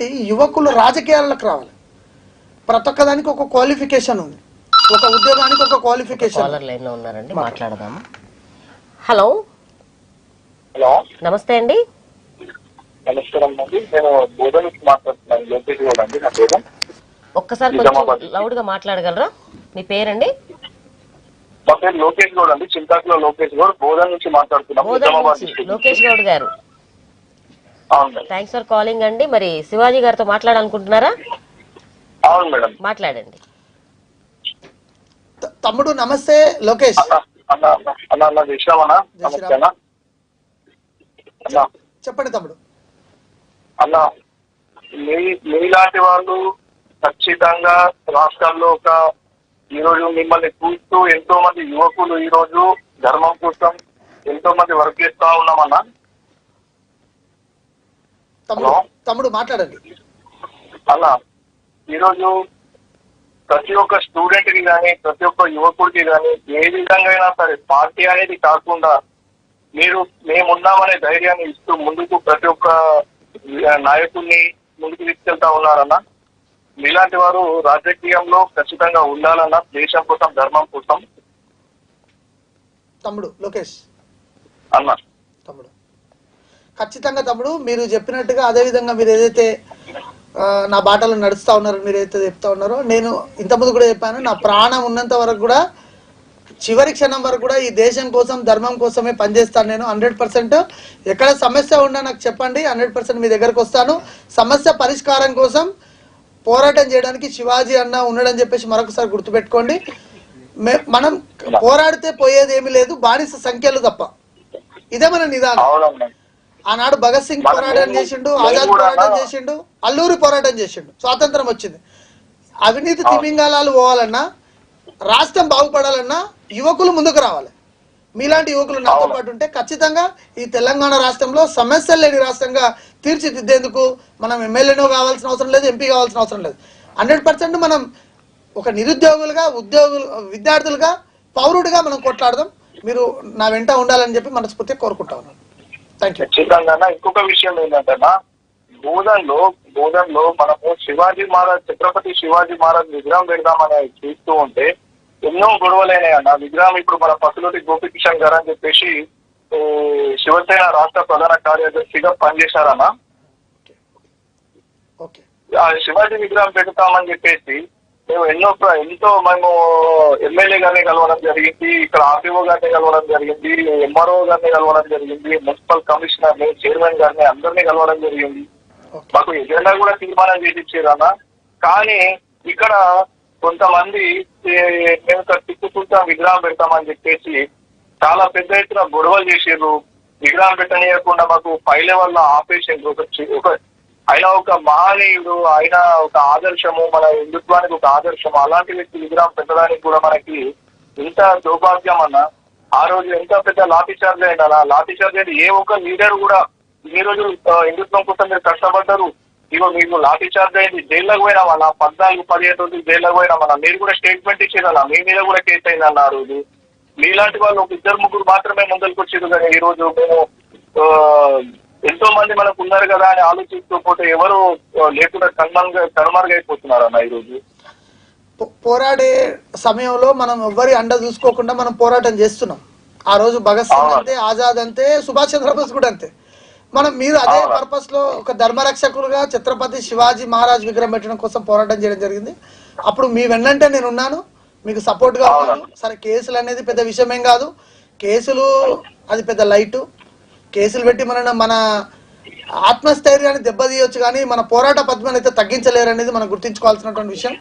కాబట్టి యువకులు రాజకీయాలకు రావాలి. ప్రతి ఒక్క దానికి ఒక క్వాలిఫికేషన్ ఉంది. ఒక ఉద్యోగానికి ఒక క్వాలిఫికేషన్ కాలర్ లైన్లో ఉన్నారండి మాట్లాడదాము హలో హలో నమస్తే అండి. నమస్కారం అండి. నేను బోధన నుంచి మాట్లాడుతున్నాను. లోకేష్ గౌడ్ అండి నా పేరు. ఒక్కసారి నిజామాబాద్. కొంచెం లౌడ్గా మాట్లాడగలరా? మీ పేరండి? మా పేరు లోకేష్ గౌడ్ అండి. చింతాకులో లోకేష్ గౌడ్. బోధన నుంచి మాట్లాడుతున్నాం బోధన్ నిజామాబాద్ నుంచి. డిస్ట్రిక్ట్ లోకేష్ గౌడ్ గారు. థ్యాంక్స్ ఫర్ కాలింగ్ అండి. మరి శివాజీ గారితో మాట్లాడాలనుకుంటున్నారా? అవును మేడం. మాట్లాడండి. తమ్ముడు నమస్తే లోకేష్. చెప్పండి తమ్ముడు. అన్న మీ మీలాంటి వాళ్ళు ఖచ్చితంగా రాష్ట్రాల్లో ఒక ఈ రోజు మిమ్మల్ని చూస్తూ ఎంతో మంది యువకులు ఈ రోజు ధర్మం కోసం ఎంతో మంది వర్క్ చేస్తా ఉన్నామన్నా? తమ్ముడు మాట్లాడండి. అలా ఈరోజు ప్రతి ఒక్క స్టూడెంట్కి కానీ ప్రతి ఒక్క యువకుడికి కానీ ఏ విధంగా అయినా సరే పార్టీ అనేది కాకుండా మీరు మేమున్నామనే ధైర్యాన్ని ఇస్తూ ముందుకు ప్రతి ఒక్క నాయకుడిని ముందుకు తీసుకెళ్తా ఉన్నారన్న. మీలాంటి వారు రాజకీయంలో ఖచ్చితంగా ఉండాలన్న దేశం కోసం ధర్మం కోసం. తమ్ముడు లోకేష్. అన్న. తమ్ముడు. ఖచ్చితంగా తమ్ముడు మీరు చెప్పినట్టుగా అదే విధంగా మీరు ఏదైతే నా బాటలో నడుస్తా ఉన్నారో మీరు ఏదైతే చెప్తా ఉన్నారో నేను ఇంతకుముందు కూడా చెప్పాను నా ప్రాణం ఉన్నంత వరకు కూడా చివరి క్షణం వరకు కూడా ఈ దేశం కోసం ధర్మం కోసమే పనిచేస్తాను నేను హండ్రెడ్ పర్సెంట్. ఎక్కడ సమస్య ఉన్నా నాకు చెప్పండి హండ్రెడ్ పర్సెంట్ మీ దగ్గరకు వస్తాను. సమస్య పరిష్కారం కోసం పోరాటం చేయడానికి శివాజీ అన్న ఉన్నాడని చెప్పేసి మరొకసారి గుర్తుపెట్టుకోండి. మే- మనం పోరాడితే పోయేది ఏమీ లేదు బానిస సంఖ్యలు తప్ప. ఇదే మన నిదానం. ఆనాడు భగత్ సింగ్ పోరాటం చేసిండు ఆజాద్ పోరాటం చేసిండు అల్లూరి పోరాటం చేసిండు. స్వాతంత్రం వచ్చింది. అవినీతి తిమింగాలాలు పోవాలన్నా రాష్ట్రం బాగుపడాలన్నా యువకులు ముందుకు రావాలి. మీలాంటి యువకులు నాతో పాటు ఉంటే ఖచ్చితంగా ఈ తెలంగాణ రాష్ట్రంలో సమస్యలు లేని రాష్ట్రంగా తీర్చిదిద్దేందుకు మనం ఎమ్మెల్యేనో కావాల్సిన అవసరం లేదు ఎంపీ కావాల్సిన అవసరం లేదు. హండ్రెడ్ పర్సెంట్ మనం ఒక నిరుద్యోగులుగా ఉద్యోగులు విద్యార్థులుగా పౌరుడిగా మనం కొట్లాడదాం. మీరు నా వెంట ఉండాలని చెప్పి మనస్ఫూర్తిగా కోరుకుంటా ఉన్నాను. ఖచ్చితంగా ఇంకొక విషయం ఏంటంటే బోధన్లో బోధన్లో మనము శివాజీ మహారాజ్ ఛత్రపతి శివాజీ మహారాజ్ విగ్రహం పెడదామని చూస్తూ ఉంటే ఎన్నో గొడవలైనాయి అన్న. విగ్రహం ఇప్పుడు మన పసులూరి గోపికిషన్ గారు అని చెప్పేసి శివసేన రాష్ట్ర ప్రధాన కార్యదర్శిగా పనిచేశారన్న. శివాజీ విగ్రహం పెడతామని చెప్పేసి మేము ఎన్నో ఎంతో మేము ఎమ్మెల్యే గారిని కలవడం జరిగింది ఇక్కడ ఆర్టీఓ గారిని కలవడం జరిగింది ఎంఆర్ఓ గారిని కలవడం జరిగింది మున్సిపల్ కమిషనర్ని చైర్మన్ గారిని అందరినీ కలవడం జరిగింది. మాకు ఎజెండా కూడా తీర్మానం చేసి ఇచ్చారన్న కానీ ఇక్కడ కొంతమంది మేము ఇక్కడ తిప్పుకుంటాం విగ్రహం పెడతామని చెప్పేసి చాలా పెద్ద ఎత్తున గొడవలు చేసారు విగ్రహం పెట్టనీయకుండా మాకు పై లెవెల్లో ఆపేసారు ఒక చి- ఒక ఆయన ఒక మహనీయుడు ఆయన ఒక ఆదర్శము మన హిందుత్వానికి ఒక ఆదర్శము. అలాంటి వ్యక్తి విగ్రహం పెట్టడానికి కూడా మనకి ఎంత దౌర్భాగ్యం అన్న ఆ రోజు ఎంత పెద్ద లాఠీ చార్జ్ అలా లాఠీ చార్జ్ అయితే ఏ ఒక్క లీడర్ కూడా ఈ రోజు హిందుత్వం కోసం మీరు కష్టపడ్డారు. ఇగో మీకు లాఠీ చార్జ్ అయింది జైల్లోకి పోయినా వాళ్ళ పద్నాలుగు పదిహేను రోజులు జైల్లోకి పోయినా మీరు కూడా స్టేట్మెంట్ ఇచ్చారన్న మీ మీద కూడా కేసు అయిందన్న ఆ రోజు? మీలాంటి వాళ్ళు ఒక ఇద్దరు ముగ్గురు మాత్రమే ముందరికి వచ్చారు కానీ ఈ రోజు మేము ఎంతో మంది మనకు ఉన్నారు కదా అని ఆలోచిస్తూ పోతే ఎవరు లేకుండా కన్మరుగు కనుమరుగైపోతున్నారు అన్న ఈ రోజు పో- పోరాడే సమయంలో మనం ఎవ్వరి అండ చూసుకోకుండా మనం పోరాటం చేస్తున్నాం. ఆ రోజు భగత్ సింగ్ అంతే ఆజాద్ అంతే సుభాష్ చంద్రబోస్ కూడా అంతే. మనం మీరు అదే. పర్పస్లో ఒక ధర్మరక్షకులుగా ఛత్రపతి శివాజీ మహారాజ్ విగ్రహం పెట్టడం కోసం పోరాటం చేయడం జరిగింది. అప్పుడు మీ వెన్నంటే నేను ఉన్నాను. మీకు సపోర్ట్గా ఉన్నాను సరే కేసులు అనేది పెద్ద విషయం ఏం కాదు. కేసులు అది పెద్ద లైట్. కేసులు పెట్టి మన మన ఆత్మస్థైర్యాన్ని దెబ్బతీయొచ్చు కానీ మన పోరాట పద్మాన్ని అయితే తగ్గించలేరు అనేది మనం గుర్తించుకోవాల్సినటువంటి విషయం.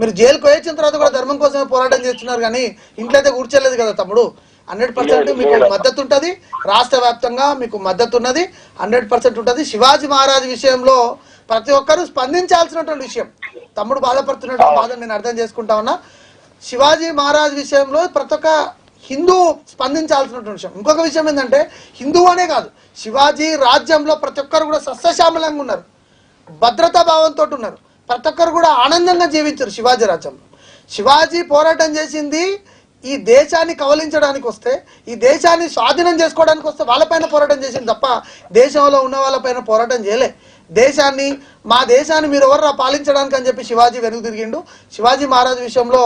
మీరు జైలుకు వచ్చిన తర్వాత కూడా ధర్మం కోసమే పోరాటం చేస్తున్నారు కానీ ఇంట్లో అయితే కూర్చోలేదు కదా తమ్ముడు. హండ్రెడ్ పర్సెంట్ మీకు మద్దతు ఉంటుంది. రాష్ట్ర వ్యాప్తంగా మీకు మద్దతు ఉన్నది. హండ్రెడ్ పర్సెంట్ ఉంటుంది. శివాజీ మహారాజ్ విషయంలో ప్రతి ఒక్కరూ స్పందించాల్సినటువంటి విషయం. తమ్ముడు బాధపడుతున్నటువంటి బాధ నేను అర్థం చేసుకుంటా ఉన్నా. శివాజీ మహారాజ్ విషయంలో ప్రతి ఒక్క హిందూ స్పందించాల్సినటువంటి విషయం. ఇంకొక విషయం ఏంటంటే హిందూ అనే కాదు శివాజీ రాజ్యంలో ప్రతి ఒక్కరు కూడా సస్యశ్యామలంగా ఉన్నారు. భద్రతా భావంతో ఉన్నారు. ప్రతి ఒక్కరు కూడా ఆనందంగా జీవించారు శివాజీ రాజ్యంలో. శివాజీ పోరాటం చేసింది ఈ దేశాన్ని కవలించడానికి వస్తే ఈ దేశాన్ని స్వాధీనం చేసుకోవడానికి వస్తే వాళ్ళపైన పోరాటం చేసింది తప్ప దేశంలో ఉన్న వాళ్ళపైన పోరాటం చేయలే. దేశాన్ని మా దేశాన్ని మీరు ఎవరు పాలించడానికి అని చెప్పి శివాజీ వెనుక తిరిగిండు. శివాజీ మహారాజ్ విషయంలో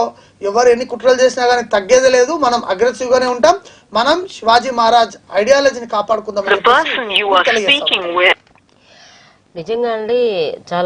ఎవరు ఎన్ని కుట్రలు చేసినా కానీ తగ్గేది లేదు. మనం అగ్రెసివ్ గానే ఉంటాం. మనం శివాజీ మహారాజ్ ఐడియాలజీని కాపాడుకుందాం The person you are speaking with నిజంగా అండి చాలా